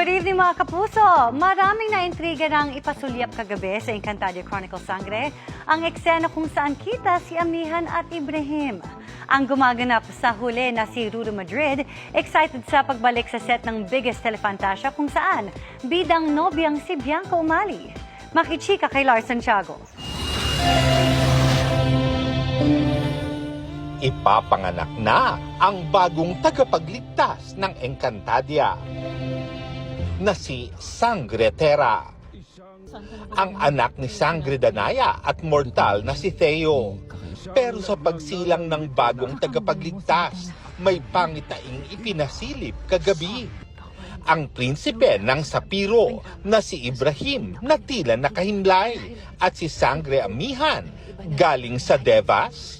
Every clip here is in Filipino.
Good evening mga kapuso! Maraming naintriga ng ipasulyap kagabi sa Encantadia Chronicle Sangre ang eksena kung saan kita si Amihan at Ibrahim. Ang gumaganap sa huli na si Ruru Madrid, excited sa pagbalik sa set ng biggest telefantasia kung saan bidang nobyang si Bianca Umali. Makichika kay Lars Santiago. ipapanganak na ang bagong tagapagligtas ng Encantadia na si Sangre Terra. Ang anak ni Sangre Danaya at mortal na si Theo. Pero sa pagsilang ng bagong tagapagligtas, may pangitaing ipinasilip kagabi. Ang prinsipe ng Sapiro na si Ibrahim na tila nakahimlay at si Sangre Amihan galing sa Devas.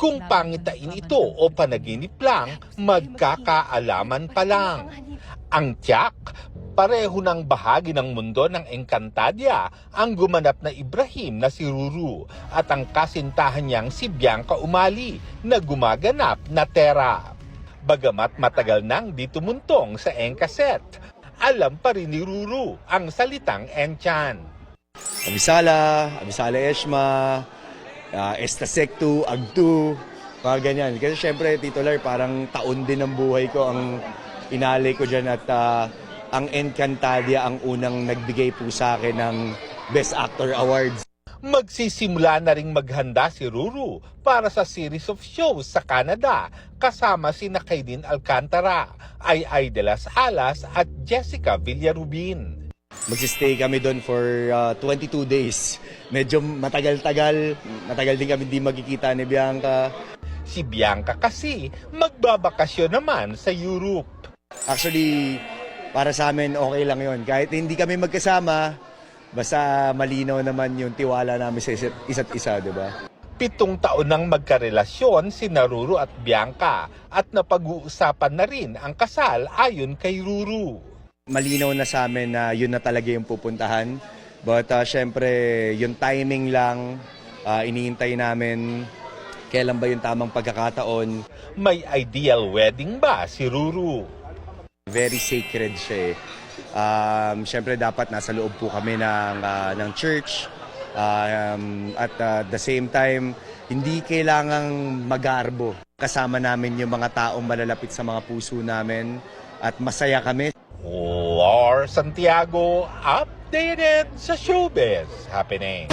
Kung pangitain ito o panaginip lang, magkakaalaman pa lang. Ang tiyak, pareho ng bahagi ng mundo ng Encantadia ang gumanap na Ibrahim na si Ruru at ang kasintahan niyang si Bianca Umali na gumaganap na Tera. Bagamat matagal nang di tumuntong sa Encaset, alam pa rin ni Ruru ang salitang Enchan. Abisala, Abisala Eshma, uh, Estasectu, Agtu, mga ganyan. Kasi syempre, Tito Lar, parang taon din ng buhay ko ang inalay ko dyan at ah, ang Encantadia ang unang nagbigay po sa akin ng Best Actor Awards. Magsisimula na ring maghanda si Ruru para sa series of shows sa Canada kasama si Kaidin Alcantara, Ay Ay Alas at Jessica Villarubin. Magsistay kami doon for ah, 22 days. Medyo matagal-tagal. Matagal din kami di magkikita ni Bianca. Si Bianca kasi magbabakasyon naman sa Europe. Actually, para sa amin, okay lang yon Kahit hindi kami magkasama, basta malinaw naman yung tiwala namin sa isa't, isa't isa, di ba? Pitong taon nang magkarelasyon si Naruru at Bianca at napag-uusapan na rin ang kasal ayon kay Ruru. Malinaw na sa amin na yun na talaga yung pupuntahan. But uh, syempre, yung timing lang, uh, iniintay namin kailan ba yung tamang pagkakataon. May ideal wedding ba si Ruru? Very sacred siya eh. Um, Siyempre dapat nasa loob po kami ng, ah, ng church. Um, at ah, the same time, hindi kailangang magarbo. Kasama namin yung mga taong malalapit sa mga puso namin at masaya kami. Lars Santiago updated sa showbiz happening.